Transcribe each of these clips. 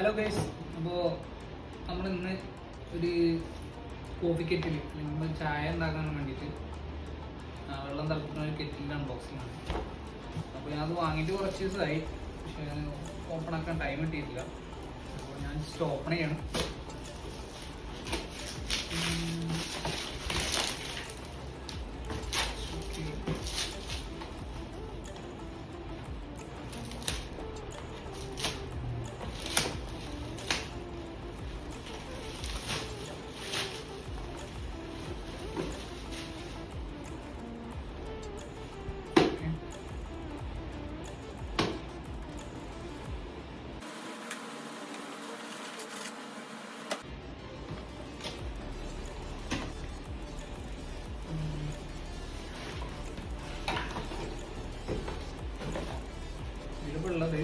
Hello guys അപ്പോൾ നമ്മൾ ഇന്ന് ഒരു കോഫി കെറ്റിൽ നമ്മൾ ചായ ഉണ്ടാക്കാൻ വേണ്ടിയിട്ട് വെള്ളം തിളപ്പിക്കുന്ന ഒരു കെറ്റിലിന്റെ അൺബോക്സിംഗ് ആണ്. അപ്പോൾ ഞാൻ അത് വാങ്ങിയിട്ട് കുറച്ച് ദിവസമായി പക്ഷേ ഓപ്പൺ ആക്കാൻ ടൈം കിട്ടിയിട്ടില്ല. അപ്പോൾ ഞാൻ ജസ്റ്റ് ഓപ്പൺ ചെയ്യണം. ഉള്ളത്.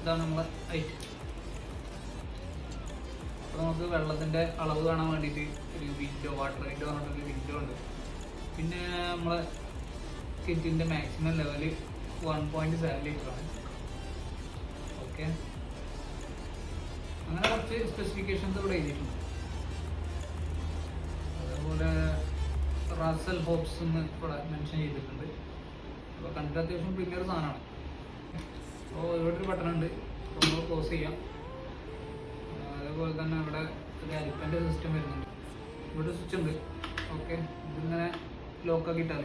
ഇതാണ് നമ്മളെ ഐറ്റം. അപ്പോൾ നമുക്ക് വെള്ളത്തിന്റെ അളവ് കാണാൻ വേണ്ടിയിട്ട് ഒരു വിൻഡോ വാട്ടർ വിൻഡോ പറഞ്ഞിട്ടൊരു വിൻഡോ ഉണ്ട്. പിന്നെ നമ്മളെ കിറ്റിന്റെ maximum level one point seven litre ആണ്. ഓക്കെ അങ്ങനെ കുറച്ച് സ്പെസിഫിക്കേഷൻസ് ഇവിടെ എഴുതിയിട്ടുണ്ട്. അതേപോലെ റാസൽ ഹോപ്സ് എന്ന് ഇവിടെ മെൻഷൻ ചെയ്തിട്ടുണ്ട്. അപ്പോൾ കണ്ടിട്ട് അത്യാവശ്യം പ്രീമിയർ സാധനമാണ്. അപ്പോൾ ഇവിടെ ഒരു ബട്ടൺ ഉണ്ട്. അപ്പോൾ നമ്മൾ ക്ലോസ് ചെയ്യാം. അതേപോലെ തന്നെ ഇവിടെ ഒരു അരിപ്പന്റെ സിസ്റ്റം വരുന്നുണ്ട്. ഇവിടെ സ്വിച്ച് ഉണ്ട്. ഓക്കെ ഇതിങ്ങനെ ലോക്ക് ഇട്ടാൽ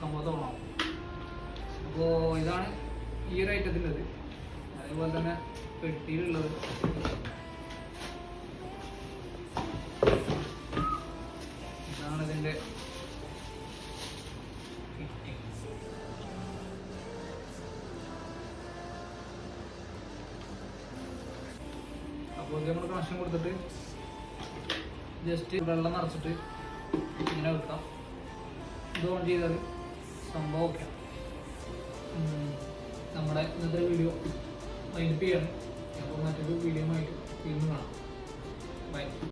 സംഭവം തോന്നാവും അപ്പോൾ ഇതാണ് ഈ ഒരു ഐറ്റത്തിന്റെത് അതേപോലെ തന്നെ പെട്ടിയിലുള്ളത്. അപ്പോൾ നമ്മൾ കണക്ഷൻ കൊടുത്തിട്ട് ജസ്റ്റ് വെള്ളം നിറച്ചിട്ട് ഇങ്ങനെ വെക്കാം. ഇത് ഓൺ ചെയ്താൽ സംഭവം ഓക്കെ നമ്മുടെ ഇന്നത്തെ വീഡിയോ വൈൻഡപ്പ് ചെയ്യണം. അപ്പോൾ മറ്റൊരു വീഡിയോ ആയിട്ട് വീണ്ടും കാണാം. ബൈ